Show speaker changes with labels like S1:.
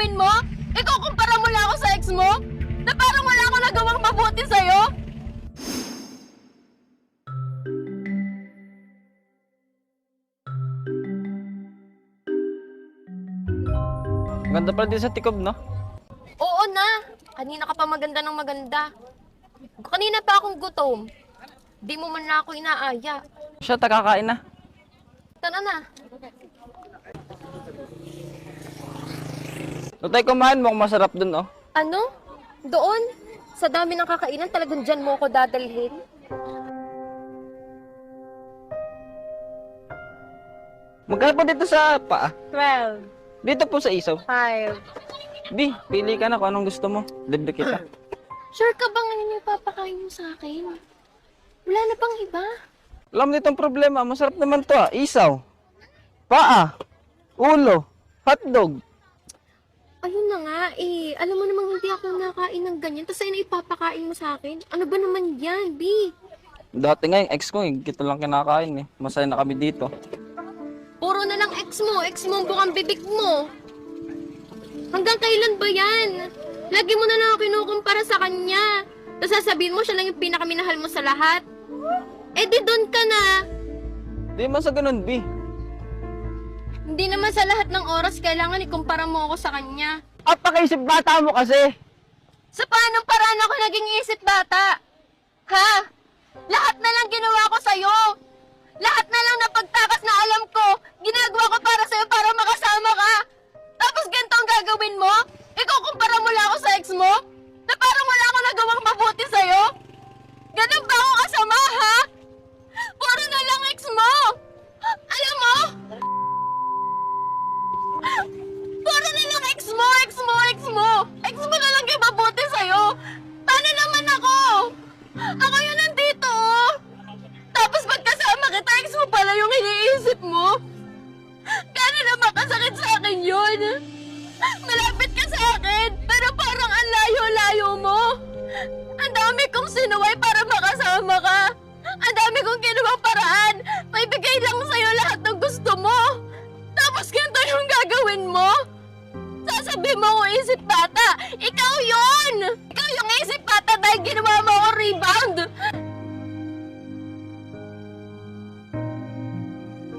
S1: gagawin mo? Ikaw kumpara mo lang ako sa ex mo? Na parang wala akong nagawang mabuti sa'yo?
S2: Ganda pala din sa tikob, no?
S1: Oo na. Kanina ka pa maganda ng maganda. Kanina pa akong gutom. Di mo man na ako inaaya.
S2: Siya, takakain na.
S1: Tara na.
S2: Tutay, kumain mo kung masarap dun, oh.
S1: Ano? Doon? Sa dami ng kakainan, talagang dyan mo ako dadalhin?
S2: Magkano po dito sa paa?
S1: 12.
S2: Dito po sa isaw.
S1: 5.
S2: Di, pili ka na kung anong gusto mo. Libre kita.
S1: Sure ka bang ano yung papakain mo sa akin? Wala na bang iba?
S2: Alam mo ditong problema, masarap naman to ah. Isaw. Paa. Ulo. Hotdog.
S1: Ayun na nga eh. Alam mo namang hindi ako nakain ng ganyan. Tapos ayun na ipapakain mo sa akin. Ano ba naman yan, B?
S2: Dati nga yung ex ko, eh, kita lang kinakain eh. Masaya na kami dito.
S1: Puro na lang ex mo. Ex mo ang bukang bibig mo. Hanggang kailan ba yan? Lagi mo na lang ako kinukumpara sa kanya. Tapos sasabihin mo siya lang yung pinakaminahal mo sa lahat. Eh di doon ka na.
S2: Di man sa ganun, B.
S1: Hindi naman sa lahat ng oras kailangan ikumpara mo ako sa kanya.
S2: Apakaisip bata mo kasi.
S1: Sa paanong paraan ako naging isip bata? Ha? Lahat na lang ginawa mo, ex mo, ex mo! Ex mo na lang yung mabuti sa'yo! Paano naman ako? Ako yun nandito, oh! Tapos pagkasama kita, ex mo pala yung iniisip mo? Gano'n naman kasakit sa akin yun? Malapit ka sa akin, pero parang ang layo-layo mo! Ang dami kong sinuway para makasama ka! Ang dami kong ginawang paraan! May bigay lang sa'yo lahat ng gusto mo! Tapos ganito yung gagawin mo? Sasabi mo ako isip bata! Ikaw yon! Ikaw yung isip bata dahil ginawa mo ako rebound!